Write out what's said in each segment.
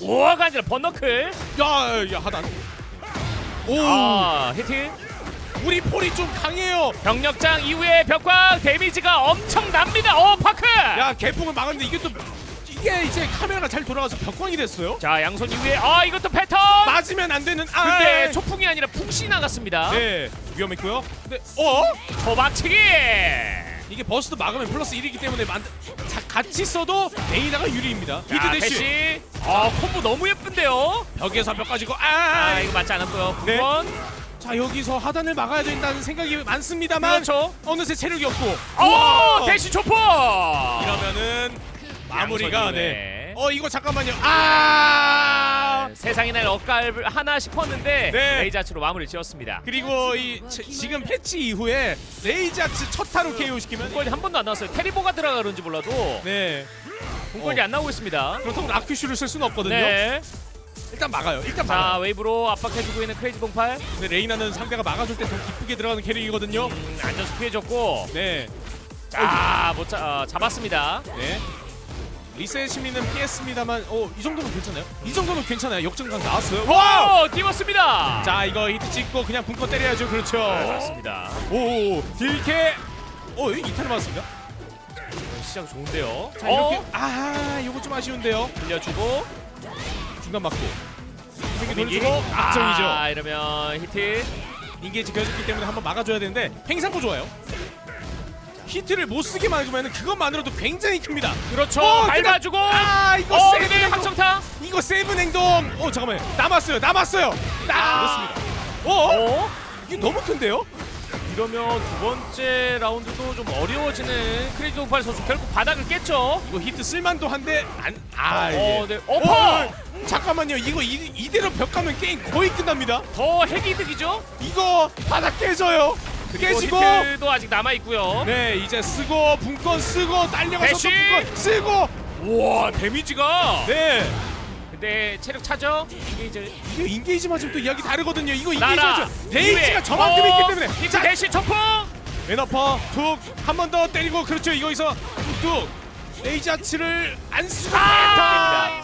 오가 아니라 번너클. 야, 야 하단. 오, 아 히트. 우리 폴이 좀 강해요. 병력장 이후에 벽광 데미지가 엄청 납니다. 오 파크. 야, 개풍을 막았는데 이게 또 이게 이제 카메라가 잘 돌아가서 벽광이 됐어요. 자 양손 이후에 아 이것도 패턴. 맞으면 안 되는. 아, 근데 초풍이 아니라 풍시 나갔습니다. 네, 위험했고요. 근데 어? 초박치기. 이게 버스트 막으면 플러스 1이기 때문에 만, 자, 같이 써도 레이나가 유리입니다. 히트 자, 대시 대시. 아 콤보 너무 예쁜데요. 벽에서 벽 가지고 아, 아 이거 맞지 않았고요. 네. 9번. 자 여기서 하단을 막아야 된다는 생각이 많습니다만 그렇죠. 어느새 체력이 없고 오 우와! 대시 초포. 이러면은 마무리가 양손 네. 어 이거 잠깐만요. 아 세상이 날 엇갈 하나 싶었는데 네. 레이자츠로 마무리를 지었습니다. 그리고 이 지- 지금 패치 이후에 레이자츠 첫 타로 KO 시키면 공골이 한 번도 안 나왔어요. 테리보가 들어가 그런지 몰라도 네 공골이 어. 안 나오고 있습니다. 그렇다고 라큐슈를 쓸 수는 없거든요. 네. 일단 막아요. 일단 자 막아요. 웨이브로 압박해주고 있는 크레이지 동팔. 근데 레이나는 상대가 막아줄 때 더 기쁘게 들어가는 캐릭이거든요. 음, 안전수 피해줬고. 네. 자못 어, 잡았습니다. 네. 리셋 시민은 피했습니다만 어, 이 정도면 괜찮아요. 이 정도면 괜찮아요. 역전각 나왔어요. 와! 오 띄웠습니다. 자, 이거 히트 찍고 그냥 분커 때려야죠. 그렇죠. 네, 맞습니다. 오, 딜캐. 어, 이탈 맞습니다. 시작 좋은데요. 자, 어? 이렇게 아, 요거 좀 아쉬운데요. 빌려주고 중간 맞고. 민기. 돌려주고 악정이죠. 아 이러면 히트. 인게이지 겨졌기 때문에 한번 막아줘야 되는데 팽상코 좋아요. 히트를 못 쓰게 막으면 그것만으로도 굉장히 큽니다. 그렇죠. 어, 밟아주고. 아, 이거 어 세븐 근데 행동. 확정타. 이거 세븐 행동. 어, 잠깐만 요. 남았어요. 남았어요. 나 그렇습니다. 어? 어? 이게 너무 큰데요? 이러면 두 번째 라운드도 좀 어려워지는 크레이지 동팔 선수 결국 바닥을 깼죠. 이거 히트 쓸만도 한데 안. 아, 어, 이게. 네. 어퍼! 잠깐만요. 이거 이, 이대로 벽 가면 게임 거의 끝납니다. 더 핵이득이죠. 이거 바닥 깨져요. 깨지고. 히트도 아직 남아 있고요. 네, 이제 쓰고 분권 쓰고 딸려가서 또! 분권 쓰고. 우와 데미지가. 네. 근데 체력 차죠. 이게 이제 이게 인게이지 맞으면 또 이야기 다르거든요. 이거 인게이지 레이지가 이후에. 저만큼 어, 있기 때문에. 히트 자, 대시 초풍. 왼어퍼 툭한 번 더 때리고 그렇죠. 이거에서 툭 레이지 아치를 안 쓰고 아!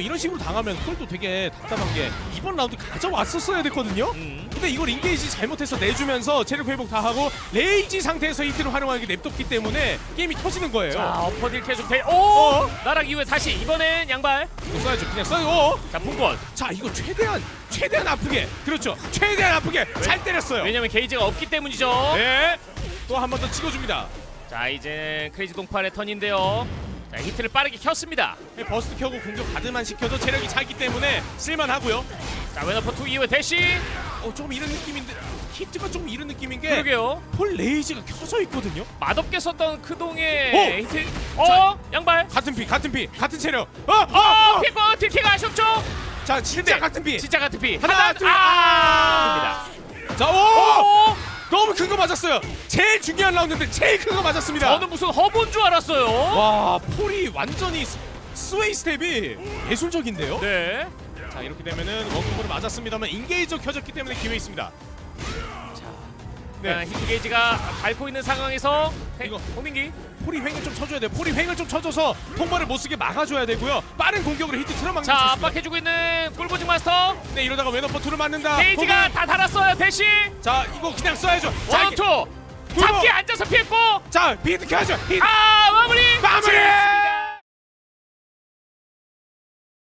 이거 이런 식으로 당하면 그걸 또 되게 답답한 게 이번 라운드 가져왔었어야 됐거든요. 음. 근데 이걸 인게이지 잘못해서 내주면서 체력 회복 다 하고 레이지 상태에서 히트를 활용하게 냅뒀기 때문에 게임이 터지는 거예요. 자 엎어딜 계속 돼. 오 어? 나락 이후에 다시 이번엔 양발. 이거 써야죠. 그냥 써요. 어? 자 풍권. 자 이거 최대한 최대한 아프게 그렇죠. 최대한 아프게 잘 때렸어요. 왜냐면 게이지가 없기 때문이죠. 네. 또 한 번 더 찍어줍니다. 자 이제 크레이지 동팔의 턴인데요. 자 히트를 빠르게 켰습니다. 네, 버스트 켜고 공격 가드만 시켜도 체력이 차기 때문에 쓸만하고요. 자 왼어퍼 투 이후에 대시. 어 조금 이런 느낌인데 히트가 조금 이런 느낌인 게 그러게요. 폴 레이지가 켜져 있거든요. 맛없게 썼던 크동의 어! 히트. 어 양발. 같은 피, 같은 피, 같은 체력. 어, 어. 피고 딜키가 아쉽죠. 자 진짜 근데 같은 피. 진짜 같은 피. 하나, 둘, 아. 자, 오! 오. 너무 큰 거 맞았어요. 제일 중요한 라운드인데 제일 큰 거 맞았습니다. 저는 무슨 허본 줄 알았어요. 와, 폴이 완전히 스- 스웨이 스텝이 예술적인데요. 네. 자, 이렇게 되면은 원콤보를 맞았습니다만 인게이저 켜졌기 때문에 기회 있습니다. 네. 네. 히트 게이지가 밟고 있는 상황에서 해- 이거. 홍민기 폴이 횡을 좀 쳐줘야 돼요. 폴이 횡을 좀 쳐줘서 통발을 못 쓰게 막아줘야 되고요. 빠른 공격으로 히트 틀어막는 자. 압박해주고 있는 꿀보직 마스터 네, 이러다가 왼어퍼 투를 맞는다. 게이지가 다 달았어요 대시 자, 이거 그냥 써야죠. 자, 이게- 원투 잡기 앉아서 피했고 자, 비트 켜야죠. 비트. 아 마무리 마무리!